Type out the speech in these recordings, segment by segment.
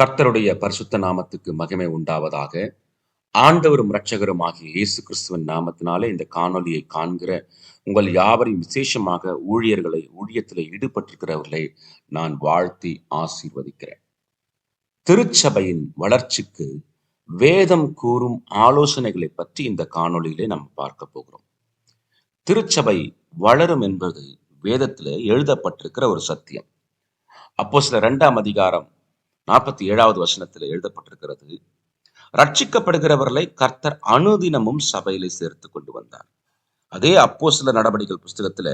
கர்த்தருடைய பரிசுத்த நாமத்துக்கு மகிமை உண்டாவதாக. ஆண்டவரும் இரட்சகரும் ஆகிய இயேசு கிறிஸ்துவின் நாமத்தினாலே இந்த காணொலியை காண்கிற உங்கள் யாவரையும் விசேஷமாக ஊழியர்களை ஊழியத்தில் ஈடுபட்டிருக்கிறவர்களை நான் வாழ்த்தி ஆசீர்வதிக்கிறேன். திருச்சபையின் வளர்ச்சிக்கு வேதம் கூறும் ஆலோசனைகளை பற்றி இந்த காணொளியிலே நாம் பார்க்க போகிறோம். திருச்சபை வளரும் என்பது வேதத்தில் எழுதப்பட்டிருக்கிற ஒரு சத்தியம். அப்போ சில இரண்டாம் அதிகாரம் நாற்பத்தி ஏழாவது வசனத்தில் எழுதப்பட்டிருக்கிறது ரட்சிக்கப்படுகிறவர்களை கர்த்தர் அனுதினமும் சபையிலே சேர்த்து கொண்டு வந்தார். அதே அப்போ சில நடவடிக்கைகள் புஸ்தகத்துல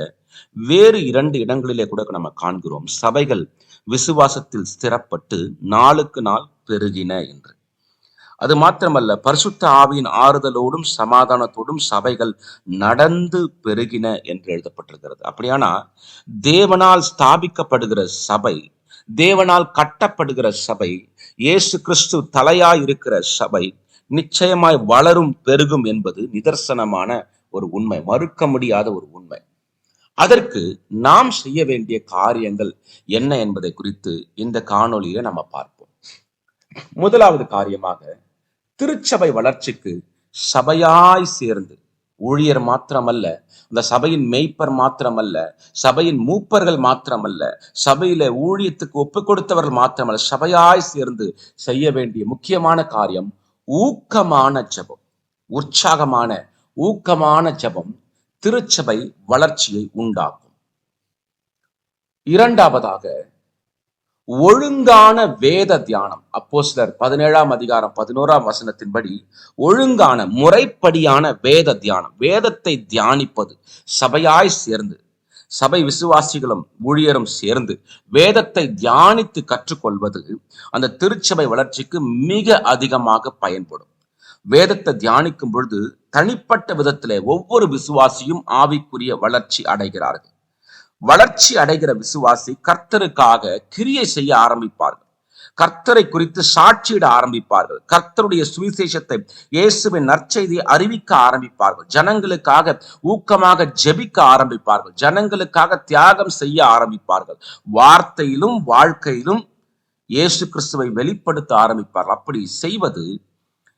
வேறு இரண்டு இடங்களிலே கூட நம்ம காண்கிறோம். சபைகள் விசுவாசத்தில் ஸ்திரப்பட்டு நாளுக்கு நாள் பெருகின என்று. அது மாத்திரமல்ல பரிசுத்த ஆவியின் ஆறுதலோடும் சமாதானத்தோடும் சபைகள் நடந்து பெருகின என்று எழுதப்பட்டிருக்கிறது. அப்படியானா தேவனால் ஸ்தாபிக்கப்படுகிற சபை தேவனால் கட்டப்படுகிற சபை இயேசு கிறிஸ்து தலையாய் இருக்கிற சபை நிச்சயமாய் வளரும் பெருகும் என்பது நிதர்சனமான ஒரு உண்மை மறுக்க முடியாத ஒரு உண்மை. அதற்கு நாம் செய்ய வேண்டிய காரியங்கள் என்ன என்பதை குறித்து இந்த காணொலியில நம்ம பார்ப்போம். முதலாவது காரியமாக திருச்சபை வளர்ச்சிக்கு சபையாய் சேர்ந்து ஊழியர் மாத்திரமல்ல அந்த சபையின் மெய்ப்பர் மாத்திரமல்ல சபையின் மூப்பர்கள் மாத்திரமல்ல சபையில ஊழியத்துக்கு ஒப்பு கொடுத்தவர்கள் மாத்திரமல்ல சபையாய் சேர்ந்து செய்ய வேண்டிய முக்கியமான காரியம் ஊக்கமான ஜெபம். உற்சாகமான ஊக்கமான ஜெபம் திருச்சபை வளர்ச்சியை உண்டாக்கும். இரண்டாவதாக ஒழுங்கான வேத தியானம். அப்போ சிலர் பதினேழாம் அதிகாரம் பதினோராம் வசனத்தின்படி ஒழுங்கான முறைப்படியான வேத தியானம். வேதத்தை தியானிப்பது சபையாய் சேர்ந்து சபை விசுவாசிகளும் ஊழியரும் சேர்ந்து வேதத்தை தியானித்து கற்றுக்கொள்வது அந்த திருச்சபை வளர்ச்சிக்கு மிக அதிகமாக பயன்படும். வேதத்தை தியானிக்கும் பொழுது தனிப்பட்ட விதத்திலே ஒவ்வொரு விசுவாசியும் ஆவிக்குரிய வளர்ச்சி அடைகிறார்கள். வளர்ச்சி அடைகிற விசுவாசி கர்த்தருக்காக கிரியை செய்ய ஆரம்பிப்பார்கள். கர்த்தரை குறித்து சாட்சியிட ஆரம்பிப்பார்கள். கர்த்தருடைய சுவிசேஷத்தை இயேசுவின் நற்செய்தியை அறிவிக்க ஆரம்பிப்பார்கள். ஜனங்களுக்காக ஊக்கமாக ஜெபிக்க ஆரம்பிப்பார்கள். ஜனங்களுக்காக தியாகம் செய்ய ஆரம்பிப்பார்கள். வார்த்தையிலும் வாழ்க்கையிலும் இயேசு கிறிஸ்துவை வெளிப்படுத்த ஆரம்பிப்பார்கள். அப்படி செய்வது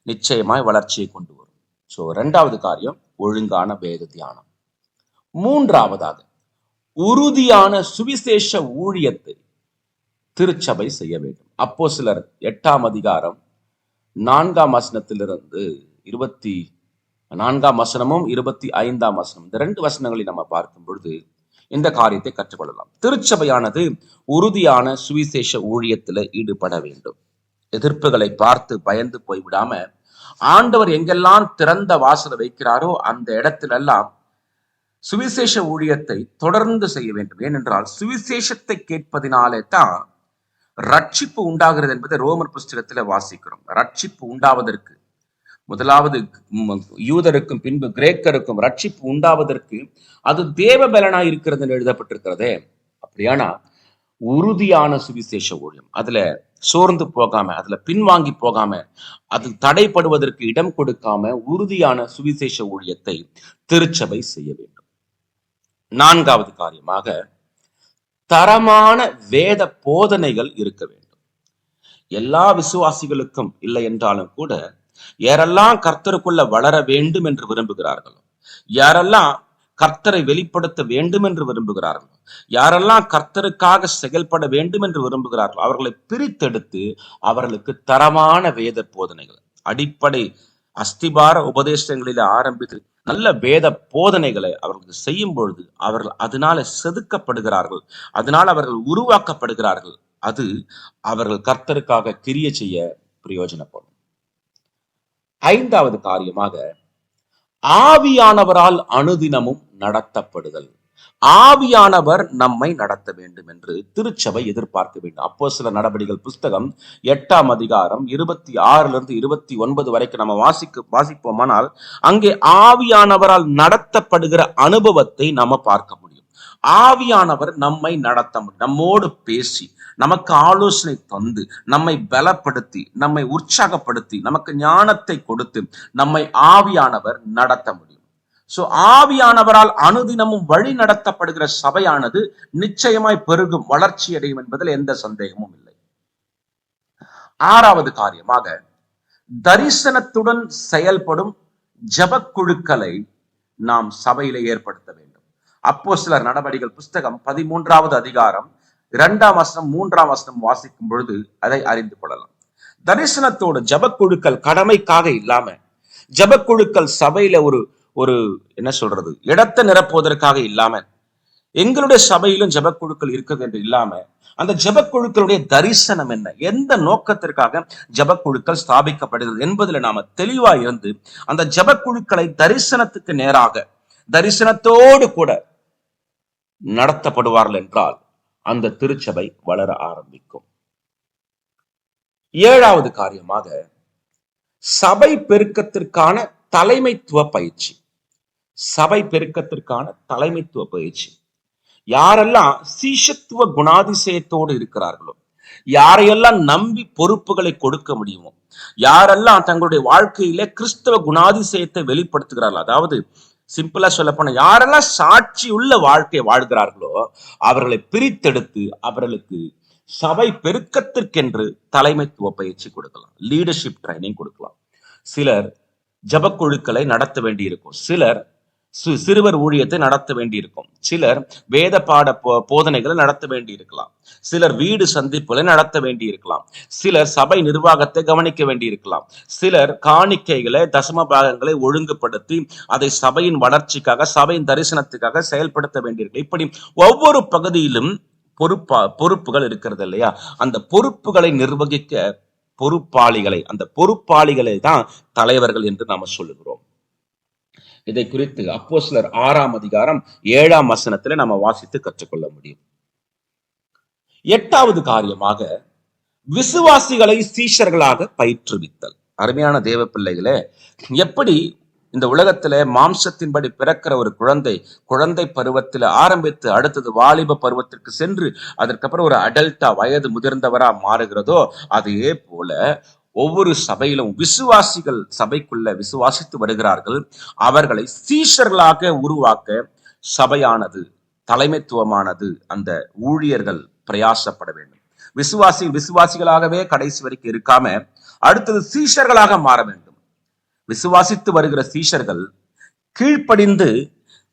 நிச்சயமாய் வளர்ச்சியை கொண்டு வரும். ஸோ ரெண்டாவது காரியம் ஒழுங்கான வேத தியானம். மூன்றாவதாக உறுதியான சுவிசேஷ ஊழியத்தை திருச்சபை செய்ய வேண்டும். அப்போ சிலர் எட்டாம் அதிகாரம் நான்காம் வசனத்திலிருந்து இருபத்தி நான்காம் வசனமும் இருபத்தி ஐந்தாம் வசனம். இந்த ரெண்டு வசனங்களை நம்ம பார்க்கும் பொழுது இந்த காரியத்தை கற்றுக்கொள்ளலாம். திருச்சபையானது உறுதியான சுவிசேஷ ஊழியத்தில் ஈடுபட வேண்டும். எதிர்ப்புகளை பார்த்து பயந்து போய்விடாம ஆண்டவர் எங்கெல்லாம் திறந்த வாசலை வைக்கிறாரோ அந்த இடத்துல எல்லாம் சுவிசேஷ ஊழியத்தை தொடர்ந்து செய்ய வேண்டும். ஏனென்றால் சுவிசேஷத்தை கேட்பதினாலே தான் ரட்சிப்பு உண்டாகிறது என்பதை ரோமர் புஸ்தகத்துல வாசிக்கிறோம். ரட்சிப்பு உண்டாவதற்கு முதலாவது யூதருக்கும் பின்பு கிரேக்கருக்கும் ரட்சிப்பு உண்டாவதற்கு அது தேவ பலனா இருக்கிறது என்று எழுதப்பட்டிருக்கிறதே. அப்படியானா உறுதியான சுவிசேஷ ஊழியம் அதுல சோர்ந்து போகாம அதுல பின்வாங்கி போகாம அது தடைப்படுவதற்கு இடம் கொடுக்காம உறுதியான சுவிசேஷ ஊழியத்தை திருச்சபை செய்ய வேண்டும். நான்காவது காரியமாக தரமான வேத போதனைகள் இருக்க வேண்டும். எல்லா விசுவாசிகளுக்கும் இல்லை என்றாலும் கூட யாரெல்லாம் கர்த்தருக்குள்ள வளர வேண்டும் என்று விரும்புகிறார்களோ யாரெல்லாம் கர்த்தரை வெளிப்படுத்த வேண்டும் என்று விரும்புகிறார்களோ யாரெல்லாம் கர்த்தருக்காக செயல்பட வேண்டும் என்று விரும்புகிறார்களோ அவர்களை பிரித்தெடுத்து அவர்களுக்கு தரமான வேத போதனைகள் அடிப்படை அஸ்திபார உபதேசங்களில் ஆரம்பித்து நல்ல வேத போதனைகளை அவர்களுக்கு செய்யும் பொழுது அவர்கள் அதனால செதுக்கப்படுகிறார்கள். அதனால் அவர்கள் உருவாக்கப்படுகிறார்கள். அது அவர்கள் கர்த்தருக்காக கிரிய செய்ய பிரயோஜனப்படும். ஐந்தாவது காரியமாக ஆவியானவரால் அனுதினமும் நடத்தப்படுதல். ஆவியானவர் நம்மை நடத்த வேண்டும் என்று திருச்சபை எதிர்பார்க்க வேண்டும். அப்போ சில நடவடிக்கைகள் புஸ்தகம் எட்டாம் அதிகாரம் இருபத்தி ஆறுல இருந்து இருபத்தி ஒன்பது வரைக்கும் நம்ம வாசிக்க வாசிப்போமானால் அங்கே ஆவியானவரால் நடத்தப்படுகிற அனுபவத்தை நாம பார்க்க முடியும். ஆவியானவர் நம்மை நடத்த முடியும். நம்மோடு பேசி நமக்கு ஆலோசனை தந்து நம்மை பலப்படுத்தி நம்மை உற்சாகப்படுத்தி நமக்கு ஞானத்தை கொடுத்து நம்மை ஆவியானவர் நடத்த முடியும். சோ ஆவியானவரால் அனுதினமும் வழி நடத்தப்படுகிற சபையானது நிச்சயமாய் பெருகும் வளர்ச்சி அடையும் என்பதில் எந்த சந்தேகமும் இல்லை. ஆறாவது காரியமாக தரிசனத்துடன் செயல்படும் ஜபக்குழுக்களை நாம் சபையில ஏற்படுத்த வேண்டும். அப்போ சிலர் நடவடிக்கைகள் புஸ்தகம் பதிமூன்றாவது அதிகாரம் இரண்டாம் வசனம் மூன்றாம் வசனம் வாசிக்கும் பொழுது அதை அறிந்து கொள்ளலாம். தரிசனத்தோடு ஜபக்குழுக்கள் கடமைக்காக இல்லாம ஜபக்குழுக்கள் சபையில ஒரு ஒரு என்ன சொல்றது இடத்தை நிரப்புவதற்காக இல்லாம எங்களுடைய சபையிலும் ஜபக்குழுக்கள் இருக்குது என்று இல்லாம அந்த ஜபக்குழுக்களுடைய தரிசனம் என்ன? எந்த நோக்கத்திற்காக ஜபக்குழுக்கள் ஸ்தாபிக்கப்படுகிறது என்பதுல நாம தெளிவா இருந்து அந்த ஜபக்குழுக்களை தரிசனத்துக்கு நேராக தரிசனத்தோடு கூட நடத்தப்படுவார்கள் என்றால் அந்த திருச்சபை வளர ஆரம்பிக்கும். ஏழாவது காரியமாக சபை பெருக்கத்திற்கான தலைமைத்துவ பயிற்சி. சபை பெருக்கத்திற்கான தலைமைத்துவ பயிற்சி. யாரெல்லாம் சீஷத்துவ குணாதிசயத்தோடு இருக்கிறார்களோ யாரையெல்லாம் நம்பி பொறுப்புகளை கொடுக்க முடியுமோ யாரெல்லாம் தங்களுடைய வாழ்க்கையில கிறிஸ்தவ குணாதிசயத்தை வெளிப்படுத்துகிறார்கள் அதாவது சிம்பிளா சொல்ல போனா யாரெல்லாம் சாட்சி உள்ள வாழ்க்கையை வாழ்கிறார்களோ அவர்களை பிரித்தெடுத்து அவர்களுக்கு சபை பெருக்கத்திற்கென்று தலைமைத்துவ பயிற்சி கொடுக்கலாம். லீடர்ஷிப் ட்ரைனிங் கொடுக்கலாம். சிலர் ஜபக்குழுக்களை நடத்த வேண்டியிருக்கும். சிலர் சிறுவர் ஊழியத்தை நடத்த வேண்டியிருக்கும். சிலர் வேத பாட போ- போதனைகளை நடத்த வேண்டியிருக்கலாம். சிலர் வீடு சந்திப்புகளை நடத்த வேண்டியிருக்கலாம். சிலர் சபை நிர்வாகத்தை கவனிக்க வேண்டியிருக்கலாம். சிலர் காணிக்கைகளை தசம பாகங்களை ஒழுங்குபடுத்தி அதை சபையின் வளர்ச்சிக்காக சபையின் தரிசனத்துக்காக செயல்படுத்த வேண்டியிருக்கலாம். இப்படி ஒவ்வொரு பகுதியிலும் பொறுப்பா பொறுப்புகள் இருக்கிறது இல்லையா? அந்த பொறுப்புகளை நிர்வகிக்க பொறுப்பாளிகளை அந்த பொறுப்பாளிகளை தான் தலைவர்கள் என்று நாம சொல்லுகிறோம். இதை குறித்து அப்போஸ்தலர் ஆறாம் அதிகாரம் ஏழாம் வசனத்துல நம்ம வாசித்து கற்றுக்கொள்ள முடியும். எட்டாவது காரியமாக விசுவாசிகளை சீஷர்களாக பயிற்றுவித்தல். அருமையான தேவ பிள்ளைகளே எப்படி இந்த உலகத்துல மாம்சத்தின்படி பிறக்கிற ஒரு குழந்தை குழந்தை பருவத்தில் ஆரம்பித்து அடுத்தது வாலிப பருவத்திற்கு சென்று அதற்கப்புறம் ஒரு அடல்ட்டா வயது முதிர்ந்தவரா மாறுகிறதோ அதே போல ஒவ்வொரு சபையிலும் விசுவாசிகள் சபைக்குள்ள விசுவாசித்து வருகிறார்கள். அவர்களை சீஷர்களாக உருவாக்க சபையானது தலைமைத்துவமானது அந்த ஊழியர்கள் பிரயாசப்பட வேண்டும். விசுவாசி விசுவாசிகளாகவே கடைசி வரைக்கும் இருக்காம அடுத்தது சீஷர்களாக மாற வேண்டும். விசுவாசித்து வருகிற சீஷர்கள் கீழ்ப்படிந்து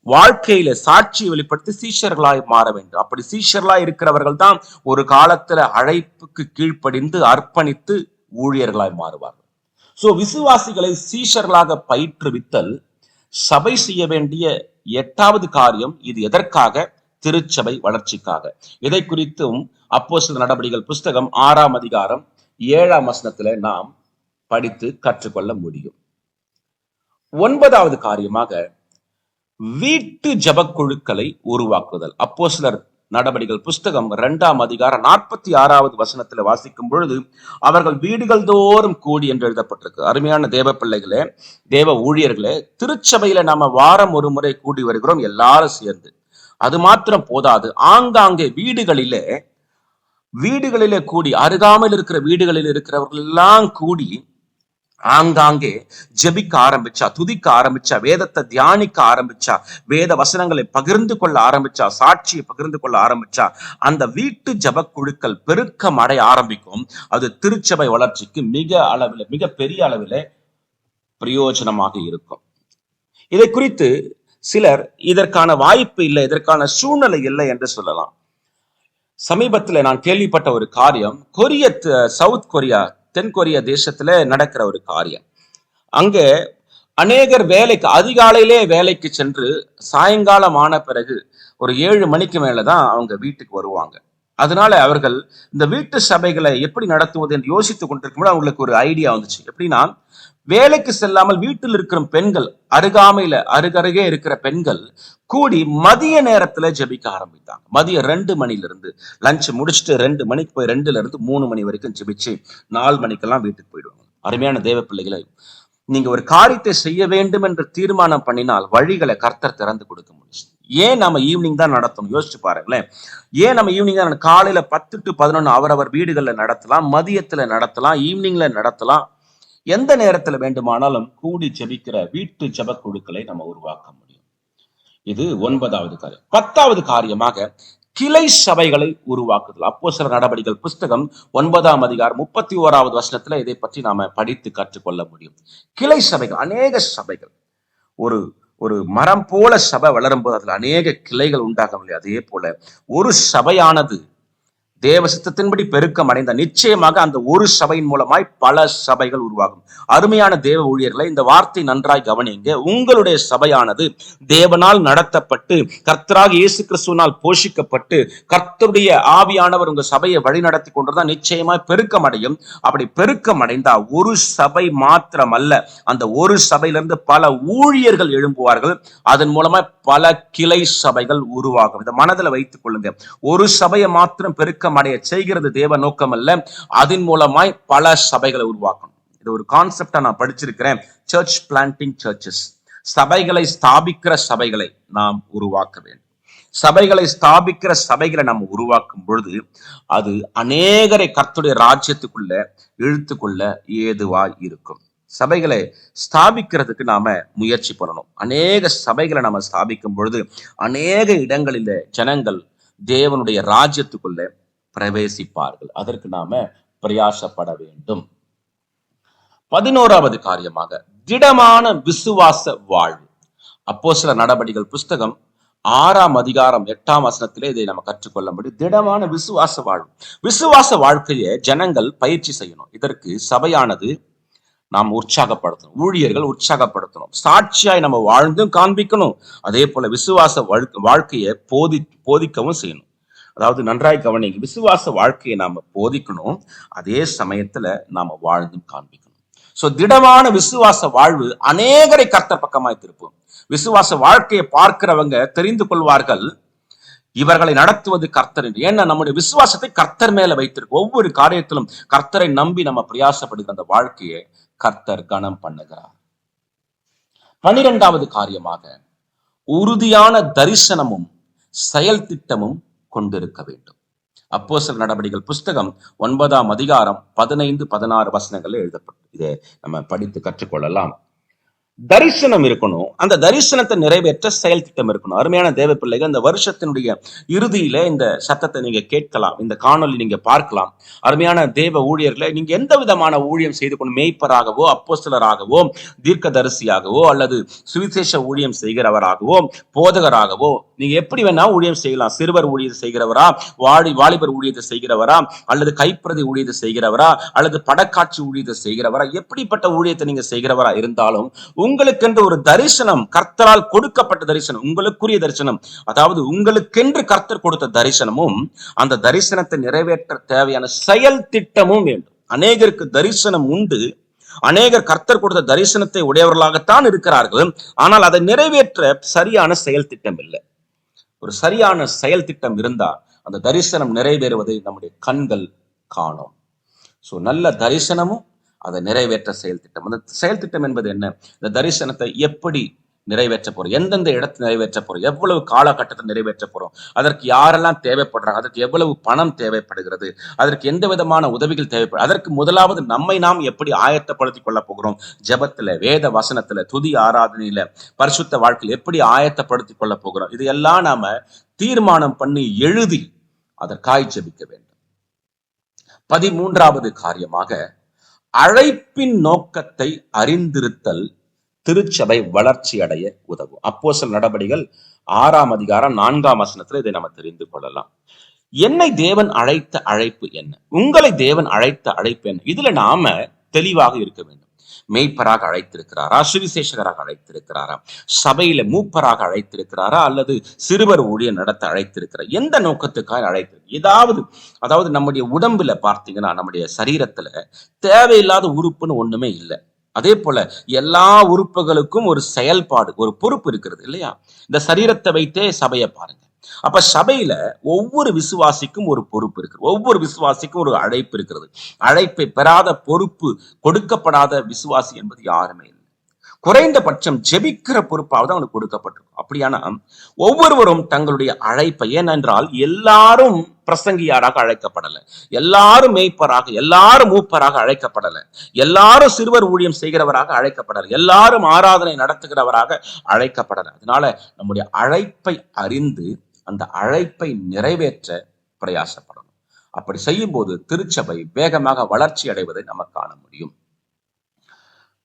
வாழ்க்கையில சாட்சியை வெளிப்படுத்தி சீஷர்களாய் மாற வேண்டும். அப்படி சீஷர்களாய் இருக்கிறவர்கள் தான் ஒரு காலத்துல அழைப்புக்கு கீழ்ப்படிந்து அர்ப்பணித்து ஊழியர்களாய் மாறுவார்கள். சோ விசுவாசிகளை சீஷர்களாக பயிற்றுவித்தல் சபை செய்ய வேண்டிய எட்டாவது காரியம் இது எதற்காக? திருச்சபை வளர்ச்சிக்காக. இதை குறித்தும் அப்போஸ்தலர் நடவடிக்கைகள் புஸ்தகம் ஆறாம் அதிகாரம் ஏழாம் வசனத்துல நாம் படித்து கற்றுக்கொள்ள முடியும். ஒன்பதாவது காரியமாக வீட்டு ஜபக்குழுக்களை உருவாக்குதல். அப்போஸ்தலர் நடவடிக்கைகள். புஸ்தகம் இரண்டாம் அதிகாரம் நாற்பத்தி ஆறாவது வசனத்துல வாசிக்கும் பொழுது அவர்கள் வீடுகள் தோறும் கூடி என்று எழுதப்பட்டிருக்கு. அருமையான தேவ பிள்ளைகளே தேவ ஊழியர்களே திருச்சபையில நாம வாரம் ஒரு முறை கூடி வருகிறோம் எல்லாரும் சேர்ந்து. அது மாத்திரம் போதாது ஆங்காங்கே வீடுகளிலே வீடுகளிலே கூடி அருகாமையில் இருக்கிற வீடுகளில் இருக்கிறவர்கள் எல்லாம் கூடி ஆங்காங்கே ஜெபிக்க ஆரம்பிச்சா துதிக்க ஆரம்பிச்சா வேதத்தை தியானிக்க ஆரம்பிச்சா வேத வசனங்களை பகிர்ந்து கொள்ள ஆரம்பிச்சா சாட்சியை பகிர்ந்து கொள்ள ஆரம்பிச்சா அந்த வீட்டு ஜபக்குழுக்கள் பெருக்கம் அடைய ஆரம்பிக்கும். அது திருச்சபை வளர்ச்சிக்கு மிக அளவில் மிக பெரிய அளவில் பிரயோஜனமாக இருக்கும். இதை குறித்து சிலர் இதற்கான வாய்ப்பு இல்லை இதற்கான சூழ்நிலை இல்லை என்று சொல்லலாம். சமீபத்துல நான் கேள்விப்பட்ட ஒரு காரியம் கொரிய சவுத் கொரியா தென்கொரிய தேசத்துல நடக்கிற ஒரு காரியம். அங்க அநேகர் வேலைக்கு அதிகாலையிலே வேலைக்கு சென்று சாயங்காலம் ஆன பிறகு ஒரு ஏழு மணிக்கு மேலதான் அவங்க வீட்டுக்கு வருவாங்க. அதனால அவர்கள் இந்த வீட்டு சபைகளை எப்படி நடத்துவது என்று யோசித்துக் கொண்டிருக்கும் அவங்களுக்கு ஒரு ஐடியா வந்துச்சு. எப்படின்னா வேலைக்கு செல்லாமல் வீட்டில் இருக்கிற பெண்கள் அருகாமையில அருகருகே இருக்கிற பெண்கள் கூடி மதிய நேரத்துல ஜெபிக்க ஆரம்பித்தாங்க. மதியம் ரெண்டு மணில இருந்து லஞ்ச் முடிச்சுட்டு ரெண்டு மணிக்கு போய் ரெண்டுல இருந்து மூணு மணி வரைக்கும் ஜெபிச்சு நாலு மணிக்கெல்லாம் வீட்டுக்கு போயிடுவாங்க. அருமையான தேவ பிள்ளைகளை நீங்க ஒரு காரியத்தை செய்ய வேண்டும் என்று தீர்மானம் பண்ணினால் வழிகளை கர்த்தர் திறந்து கொடுக்க முடியும். ஏன் நம்ம ஈவினிங் தான் நடத்தணும்? யோசிச்சு பாருங்களேன். ஏன் நம்ம ஈவினிங் தான் காலையில பத்து டு பதினொன்று அவரவர் வீடுகள்ல நடத்தலாம் மதியத்துல நடத்தலாம் ஈவினிங்ல நடத்தலாம் எந்த நேரத்துல வேண்டுமானாலும் கூடி ஜெபிக்கிற வீட்டு ஜெபக்குழுக்களை நம்ம உருவாக்க முடியும். இது ஒன்பதாவது காரியம். பத்தாவது காரியமாக கிளை சபைகளை உருவாக்குதல். அப்போ சில நடவடிக்கைகள் புஸ்தகம் ஒன்பதாம் அதிகாரம் முப்பத்தி ஓராவது வருஷத்துல இதை பற்றி நாம படித்து கற்றுக்கொள்ள முடியும். கிளை சபைகள் அநேக சபைகள். ஒரு ஒரு மரம் போல சபை வளரும் போது அநேக கிளைகள் உண்டாகவில்லை அதே போல ஒரு சபையானது தேவ சித்தத்தின்படி பெருக்கம் அடைந்த நிச்சயமாக அந்த ஒரு சபையின் மூலமாய் பல சபைகள் உருவாகும். அருமையான தேவ ஊழியர்களை இந்த வார்த்தை நன்றாய் கவனிங்க உங்களுடைய சபையானது தேவனால் நடத்தப்பட்டு கர்த்தராக இயேசு கிறிஸ்துவனால் போஷிக்கப்பட்டு கர்த்தருடைய ஆவியானவர் உங்க சபையை வழி நடத்தி கொண்டிருந்தா நிச்சயமாய் பெருக்கம் அடையும் அப்படி பெருக்கம் அடைந்தா ஒரு சபை மாத்திரம் அல்ல அந்த ஒரு சபையிலிருந்து பல ஊழியர்கள் எழும்புவார்கள். அதன் மூலமாய் பல கிளை சபைகள் உருவாகும். இதை மனதில் வைத்துக் கொள்ளுங்க. ஒரு சபையை மாத்திரம் பெருக்க பெருக்கம் அடைய செய்கிறது தேவ நோக்கம் அல்ல அதன் மூலமாய் பல சபைகளை உருவாக்கணும். இது ஒரு கான்செப்டா நான் படிச்சிருக்கிறேன். சர்ச் பிளான்டிங் சர்ச்சஸ் சபைகளை ஸ்தாபிக்கிற சபைகளை நாம் உருவாக்க வேண்டும். சபைகளை ஸ்தாபிக்கிற சபைகளை நாம் உருவாக்கும் பொழுது அது அநேகரை கர்த்துடைய ராஜ்யத்துக்குள்ள இழுத்துக்கொள்ள ஏதுவாய் இருக்கும். சபைகளை ஸ்தாபிக்கிறதுக்கு நாம முயற்சி பண்ணணும். அநேக சபைகளை நாம ஸ்தாபிக்கும் பொழுது அநேக இடங்களில ஜனங்கள் தேவனுடைய ராஜ்யத்துக்குள்ள பிரவேசிப்பார்கள். அதற்கு நாம பிரயாசப்பட வேண்டும். பதினோராவது காரியமாக திடமான விசுவாச வாழ்வு. அப்போ சில நடவடிக்கைகள் புஸ்தகம் ஆறாம் அதிகாரம் எட்டாம் வசனத்திலே இதை நம்ம கற்றுக்கொள்ள முடியும் திடமான விசுவாச வாழ்வு. விசுவாச வாழ்க்கையை ஜனங்கள் பயிற்சி செய்யணும். இதற்கு சபையானது நாம் உற்சாகப்படுத்தணும். ஊழியர்கள் உற்சாகப்படுத்தணும். சாட்சியாய் நம்ம வாழ்ந்தும் காண்பிக்கணும். அதே போல விசுவாச வாழ்க்கையை போதி போதிக்கவும் செய்யணும். அதாவது நன்றாய் கவனிங்க விசுவாச வாழ்க்கையை நாம போதிக்கணும். அதே சமயத்துல நாம வாழ்ந்தும் காண்பிக்கணும். சோ திடமான விசுவாச வாழ்வு அநேகரை கர்த்தர் பக்கமாய் திருப்போம். விசுவாச வாழ்க்கையை பார்க்கிறவங்க தெரிந்து கொள்வார்கள் இவர்களை நடத்துவது கர்த்தர் என்று. ஏன்னா நம்முடைய விசுவாசத்தை கர்த்தர் மேல வைத்திருக்கும். ஒவ்வொரு காரியத்திலும் கர்த்தரை நம்பி நம்ம பிரயாசப்படுகிற அந்த வாழ்க்கையை கர்த்தர் கனம் பண்ணுகிறார். பனிரெண்டாவது காரியமாக உறுதியான தரிசனமும் செயல் திட்டமும் கொண்டிருக்க வேண்டும். அப்போ சில நடவடிக்கைகள் புஸ்தகம் ஒன்பதாம் அதிகாரம் பதினைந்து பதினாறு வசனங்கள் எழுதப்பட்டு இதை நம்ம படித்து கற்றுக்கொள்ளலாம். தரிசனம் இருக்கணும். அந்த தரிசனத்தை நிறைவேற்ற செயல் திட்டம் இருக்கணும். அருமையான தேவ பிள்ளைகள் இந்த வருஷத்தினுடைய இறுதியில இந்த சத்தத்தை நீங்க கேட்கலாம். இந்த காணொலி நீங்க பார்க்கலாம். அருமையான தேவ ஊழியர்களை நீங்க எந்த விதமான ஊழியம் செய்து கொண்டு மேய்ப்பராகவோ அப்போஸ்தலராகவோ தீர்க்கதரிசியாகவோ அல்லது சுவிசேஷ ஊழியம் செய்கிறவராகவோ போதகராகவோ நீங்க எப்படி வேணா ஊழியம் செய்யலாம். சிறுவர் ஊழியத்தை செய்கிறவரா? வாடி வாலிபர் ஊழியத்தை செய்கிறவரா? அல்லது கைப்பிரதி ஊழியத்தை செய்கிறவரா? அல்லது படக்காட்சி ஊழியத்தை செய்கிறவரா? எப்படிப்பட்ட ஊழியத்தை நீங்க செய்கிறவரா இருந்தாலும் உங்களுக்கென்று ஒரு தரிசனம் கர்த்தரால் கொடுக்கப்பட்ட தரிசனம் உங்களுக்குரிய தரிசனம் அதாவது உங்களுக்கென்று கர்த்தர் கொடுத்த தரிசனமும் அந்த தரிசனத்தை நிறைவேற்ற தேவையான செயல் திட்டமும் வேண்டும். அநேகருக்கு தரிசனம் உண்டு. அநேகர் கர்த்தர் கொடுத்த தரிசனத்தை உடையவர்களாகத்தான் இருக்கிறார்கள். ஆனால் அதை நிறைவேற்ற சரியான செயல் திட்டம் இல்லை ஒரு சரியான செயல் திட்டம் இருந்தா அந்த தரிசனம் நிறைவேறுவதை நம்முடைய கண்கள் காணும். ஸோ நல்ல தரிசனமும் அதை நிறைவேற்ற செயல் திட்டம். அந்த செயல் திட்டம் என்பது என்ன? இந்த தரிசனத்தை எப்படி நிறைவேற்ற போறோம். எந்தெந்த இடத்தை நிறைவேற்ற போறோம்? எவ்வளவு காலகட்டத்தை நிறைவேற்ற போறோம்? அதற்கு யாரெல்லாம் தேவைப்படுறாங்க? அதற்கு எவ்வளவு பணம் தேவைப்படுகிறது? அதற்கு எந்த விதமான உதவிகள் தேவைப்படும் அதற்கு முதலாவது நம்மை நாம் எப்படி ஆயத்தப்படுத்திக் கொள்ள போகிறோம்? ஜெபத்துல வேத வசனத்துல துதி ஆராதனையில பரிசுத்த வாழ்க்கையில் எப்படி ஆயத்தப்படுத்திக் கொள்ள போகிறோம்? இதையெல்லாம் நாம தீர்மானம் பண்ணி எழுதி அதற்காய் ஜபிக்க வேண்டும். பதிமூன்றாவது காரியமாக அழைப்பின் நோக்கத்தை அறிந்திருத்தல் திருச்சபை வளர்ச்சி அடைய உதவும். அப்போ சில நடவடிகள் ஆறாம் அதிகாரம் நான்காம் வசனத்துல இதை நம்ம தெரிந்து கொள்ளலாம். என்னை தேவன் அழைத்த அழைப்பு என்ன? உங்களை தேவன் அழைத்த அழைப்பு என்ன? இதுல நாம தெளிவாக இருக்க வேண்டும். மெய்ப்பராக அழைத்திருக்கிறாரா? சுவிசேஷகராக அழைத்திருக்கிறாரா? சபையில மூப்பராக அழைத்திருக்கிறாரா? அல்லது சிறுவர் ஊழியர் நடத்த அழைத்திருக்கிறார் எந்த நோக்கத்துக்காக அழைத்திருக்கு ஏதாவது அதாவது நம்முடைய உடம்புல பார்த்தீங்கன்னா நம்முடைய சரீரத்துல தேவையில்லாத உறுப்புன்னு ஒண்ணுமே இல்லை. அதே போல எல்லா உறுப்புகளுக்கும் ஒரு செயல்பாடு ஒரு பொறுப்பு இருக்கிறது இல்லையா? இந்த சரீரத்தை வைத்தே சபையை பாருங்க. அப்ப சபையில ஒவ்வொரு விசுவாசிக்கும் ஒரு பொறுப்பு இருக்கு. ஒவ்வொரு விசுவாசிக்கும் ஒரு அழைப்பு இருக்கிறது. அழைப்பை பெறாத பொறுப்பு கொடுக்கப்படாத விசுவாசி என்பது யாருமே இல்லை. குறைந்தபட்சம் ஜெபிக்கிற பொறுப்பாவது அவனுக்கு கொடுக்கப்பட்டிருக்கும். அப்படியானா ஒவ்வொருவரும் தங்களுடைய அழைப்பை ஏனென்றால் எல்லாரும் பிரசங்கியாராக அழைக்கப்படலை. எல்லாரும் மேய்ப்பராக எல்லாரும் மூப்பராக அழைக்கப்படல. எல்லாரும் சிறுவர் ஊழியம் செய்கிறவராக அழைக்கப்படல. எல்லாரும் ஆராதனை நடத்துகிறவராக அழைக்கப்படல. அதனால நம்முடைய அழைப்பை அறிந்து அந்த அழைப்பை நிறைவேற்ற பிரயாசப்படணும். அப்படி செய்யும் போது திருச்சபை வேகமாக வளர்ச்சி அடைவதை நம்ம காண முடியும்.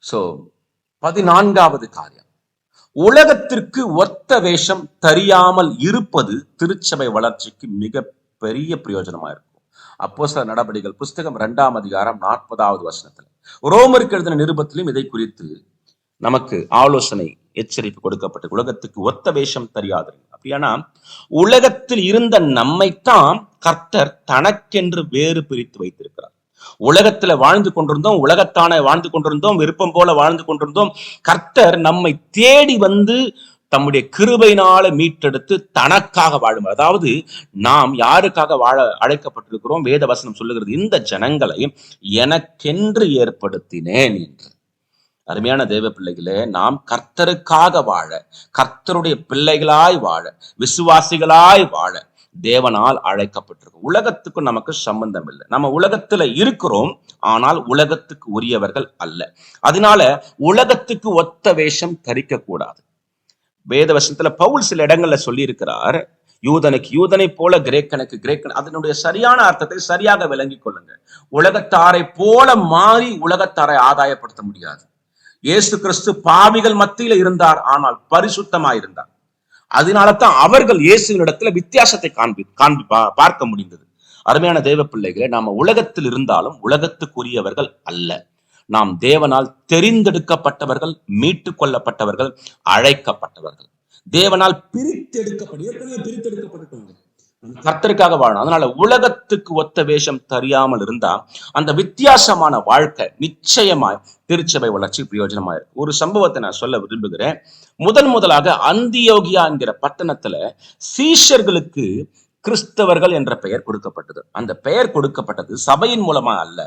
சோ பதினான்காவது காரியம். உலகத்திற்கு ஒத்த வேஷம் தெரியாமல் இருப்பது திருச்சபை வளர்ச்சிக்கு மிக பெரிய பிரயோஜனமா இருக்கும். அப்போ சில நடவடிக்கைகள் புஸ்தகம் இரண்டாம் அதிகாரம் நாற்பதாவது வசனத்துல. ரோமருக்கு எழுதின நிருபத்திலும் இதை குறித்து நமக்கு ஆலோசனை எச்சரிப்பு கொடுக்கப்பட்டு உலகத்துக்கு ஒத்த வேஷம் தெரியாது. அப்படியானா உலகத்தில் இருந்த நம்மைத்தான் கர்த்தர் தனக்கென்று வேறு பிரித்து வைத்திருக்கிறார். உலகத்துல வாழ்ந்து கொண்டிருந்தோம் உலகத்தான வாழ்ந்து கொண்டிருந்தோம் விருப்பம் போல வாழ்ந்து கொண்டிருந்தோம். கர்த்தர் நம்மை தேடி வந்து தம்முடைய கிருபையினால மீட்டெடுத்து தனக்காக வாழும் அதாவது நாம் யாருக்காக வாழ அழைக்கப்பட்டிருக்கிறோம்? வேத வசனம் சொல்லுகிறது இந்த ஜனங்களை எனக்கென்று ஏற்படுத்தினேன் என்று. அருமையான தேவ பிள்ளைகளே நாம் கர்த்தருக்காக வாழ கர்த்தருடைய பிள்ளைகளாய் வாழ விசுவாசிகளாய் வாழ தேவனால் அழைக்கப்பட்டிருக்கும் உலகத்துக்கும் நமக்கு சம்பந்தம் இல்லை நம்ம உலகத்துல இருக்கிறோம் ஆனால் உலகத்துக்கு உரியவர்கள் அல்ல. அதனால உலகத்துக்கு ஒத்த வேஷம் தரிக்க கூடாது வேத வசனத்துல பவுல் சில இடங்கள்ல சொல்லி இருக்கிறார் யூதனுக்கு யூதனை போல கிரேக்கனுக்கு கிரேக்கன் அதனுடைய சரியான அர்த்தத்தை சரியாக விளங்கிக் கொள்ளுங்க உலகத்தாரை போல மாறி உலகத்தாரை ஆதாயப்படுத்த முடியாது. இயேசு கிறிஸ்து பாவிகள் மத்தியில இருந்தார் ஆனால் பரிசுத்தமா இருந்தார். அதனால தான் அவர்கள் இயேசுவினிடத்துல வித்தியாசத்தை காண்பி காண்பி பா- பார்க்க முடிந்தது. அருமையான தேவ பிள்ளைகளை நாம உலகத்தில் இருந்தாலும் உலகத்துக்குரியவர்கள் அல்ல. நாம் தேவனால் தெரிந்தெடுக்கப்பட்டவர்கள் மீட்டுக் கொள்ளப்பட்டவர்கள் அழைக்கப்பட்டவர்கள். தேவனால் பிரித்தெடுக்கப்படும் ஏற்கனவே பிரித்தெடுக்கப்பட்டுட்டோங்க கர்த்தருக்காக வாழணும். அதனால உலகத்துக்கு ஒத்த வேஷம் தெரியாமல் இருந்தா அந்த வித்தியாசமான வாழ்க்கை நிச்சயமாய் திருச்சபை வளர்ச்சி பிரயோஜனமா இருக்கு ஒரு சம்பவத்தை நான் சொல்ல விரும்புகிறேன். முதன் முதலாக அந்தியோகியா என்கிற பட்டணத்துல சீஷர்களுக்கு கிறிஸ்தவர்கள் என்ற பெயர் கொடுக்கப்பட்டது. அந்த பெயர் கொடுக்கப்பட்டது சபையின் மூலமா அல்ல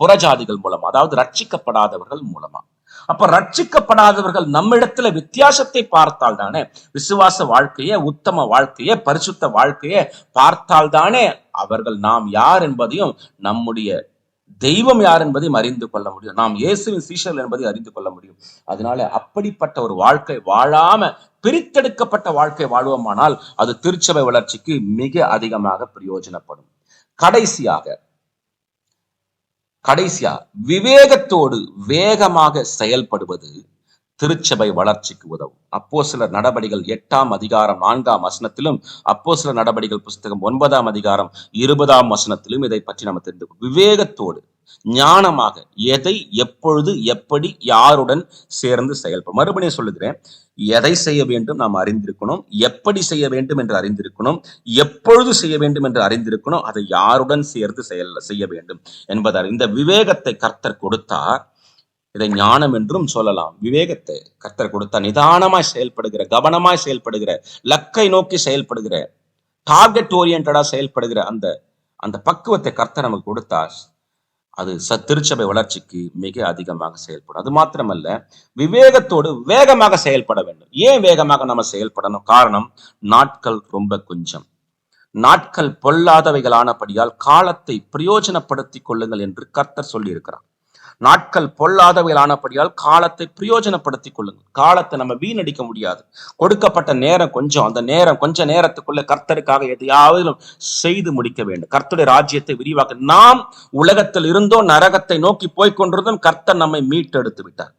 புறஜாதிகள் மூலமா அதாவது ரட்சிக்கப்படாதவர்கள் மூலமா. அப்ப ரட்சிக்கப்படாதவர்கள் நம்மிடத்துல வித்தியாசத்தை பார்த்தால் தானே விசுவாச வாழ்க்கைய உத்தம வாழ்க்கைய பரிசுத்த வாழ்க்கைய பார்த்தால் தானே அவர்கள் நாம் யார் என்பதையும் நம்முடைய தெய்வம் யார் என்பதையும் அறிந்து கொள்ள முடியும். நாம் இயேசுவின் சீஷர்கள் என்பதை அறிந்து கொள்ள முடியும். அதனால அப்படிப்பட்ட ஒரு வாழ்க்கை வாழாம பிரித்தெடுக்கப்பட்ட வாழ்க்கை வாழ்வோமானால் அது திருச்சபை வளர்ச்சிக்கு மிக அதிகமாக பிரயோஜனப்படும். கடைசியாக கடைசியா விவேகத்தோடு வேகமாக செயல்படுவது திருச்சபை வளர்ச்சிக்கு உதவும். அப்போ சில நடபடிகள் எட்டாம் அதிகாரம் நான்காம் வசனத்திலும் அப்போ சில நடபடிகள் புஸ்தகம் ஒன்பதாம் அதிகாரம் இருபதாம் வசனத்திலும் இதை பற்றி நம்ம தெரிந்து விவேகத்தோடு ஞானமாக எதை எப்பொழுது எப்படி யாருடன் சேர்ந்து செயல்படும் மறுபடியும் சொல்லுகிறேன். எதை செய்ய வேண்டும் நாம் அறிந்திருக்கணும். எப்படி செய்ய வேண்டும் என்று அறிந்திருக்கணும். எப்பொழுது செய்ய வேண்டும் என்று அறிந்திருக்கணும். அதை யாருடன் சேர்ந்து செயல் செய்ய வேண்டும் என்பதால் இந்த விவேகத்தை கர்த்தர் கொடுத்தார் இதை ஞானம் என்றும் சொல்லலாம். விவேகத்தை கர்த்தர் கொடுத்தா நிதானமாய் செயல்படுகிற கவனமாய் செயல்படுகிற லக்கை நோக்கி செயல்படுகிற டார்கெட் ஓரியன்டா செயல்படுகிற அந்த அந்த பக்குவத்தை கர்த்தர் நமக்கு கொடுத்தார் அது சத்திருச்சபை திருச்சபை வளர்ச்சிக்கு மிக அதிகமாக செயல்படும். அது மாத்திரமல்ல விவேகத்தோடு வேகமாக செயல்பட வேண்டும். ஏன் வேகமாக நம்ம செயல்படணும்? காரணம் நாட்கள் ரொம்ப கொஞ்சம். நாட்கள் பொல்லாதவைகளானபடியால் காலத்தை பிரயோஜனப்படுத்திக் கொள்ளுங்கள் என்று கர்த்தர் சொல்லியிருக்கிறார். நாட்கள் பொல்லாதவைகளானபடியால் காலத்தை பிரயோஜனப்படுத்திக் கொள்ளுங்கள். காலத்தை நம்ம வீணடிக்க முடியாது. கொடுக்கப்பட்ட நேரம் கொஞ்சம். அந்த நேரம் கொஞ்ச நேரத்துக்குள்ள கர்த்தருக்காக எதையாவது செய்து முடிக்க வேண்டும். கர்த்தருடைய ராஜ்யத்தை விரிவாக்க. நாம் உலகத்தில் இருந்தோ நரகத்தை நோக்கி போய்க் கொண்டிருந்தோம் கர்த்தர் நம்மை மீட்டெடுத்து விட்டார்.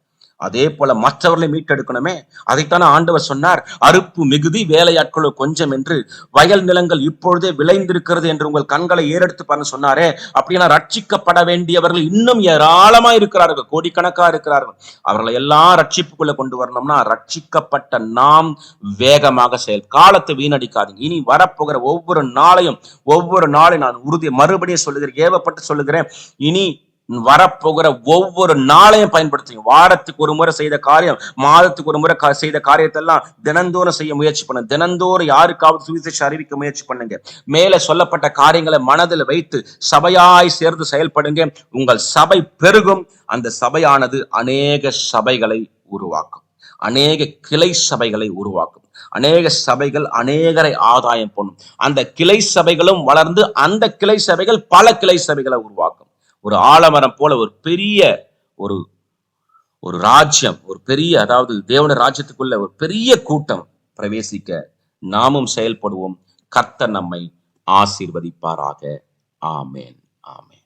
அதே போல மற்றவர்களை மீட்டெடுக்கணுமே. அதைத்தானே ஆண்டவர் சொன்னார். அறுப்பு மிகுதி வேலையாட்களோ கொஞ்சம் என்று. வயல் நிலங்கள் இப்பொழுதே விளைந்திருக்கிறது என்று உங்கள் கண்களை ஏறெடுத்து பாருங்க சொன்னாரே. அப்படின்னா ரட்சிக்கப்பட வேண்டியவர்கள் இன்னும் ஏராளமா இருக்கிறார்கள். கோடிக்கணக்கா இருக்கிறார்கள். அவர்களை எல்லாம் ரட்சிப்புக்குள்ள கொண்டு வரணும்னா ரட்சிக்கப்பட்ட நாம் வேகமாக செயல். காலத்தை வீணடிக்காதீங்க. இனி வரப்போகிற ஒவ்வொரு நாளையும் ஒவ்வொரு நாளையும் நான் உறுதி மறுபடியும் சொல்லுகிறேன் ஏவப்பட்டு சொல்லுகிறேன். இனி வரப்போகிற ஒவ்வொரு நாளையும் பயன்படுத்துங்க வாரத்துக்கு ஒரு முறை செய்த காரியம் மாதத்துக்கு ஒரு முறை செய்த காரியத்தெல்லாம் தினந்தோறும் செய்ய முயற்சி பண்ணுங்க தினந்தோறும் யாருக்காவது சுவிசேஷம் அறிவிக்க முயற்சி பண்ணுங்க. மேலே சொல்லப்பட்ட காரியங்களை மனதில் வைத்து சபையாய் சேர்ந்து செயல்படுங்க. உங்கள் சபை பெருகும். அந்த சபையானது அநேக சபைகளை உருவாக்கும். அநேக கிளை சபைகளை உருவாக்கும். அநேக சபைகள் அநேகரை ஆதாயம் பண்ணும். அந்த கிளை சபைகளும் வளர்ந்து அந்த கிளை சபைகள் பல கிளை சபைகளை உருவாக்கும். ஒரு ஆலமரம் போல ஒரு பெரிய ஒரு ஒரு ராஜ்யம் ஒரு பெரிய அதாவது தேவன ராஜ்யத்துக்குள்ள ஒரு பெரிய கூட்டம் பிரவேசிக்க நாமும் செயல்படுவோம். கர்த்த நம்மை ஆசீர்வதிப்பாராக. ஆமேன். ஆமேன்.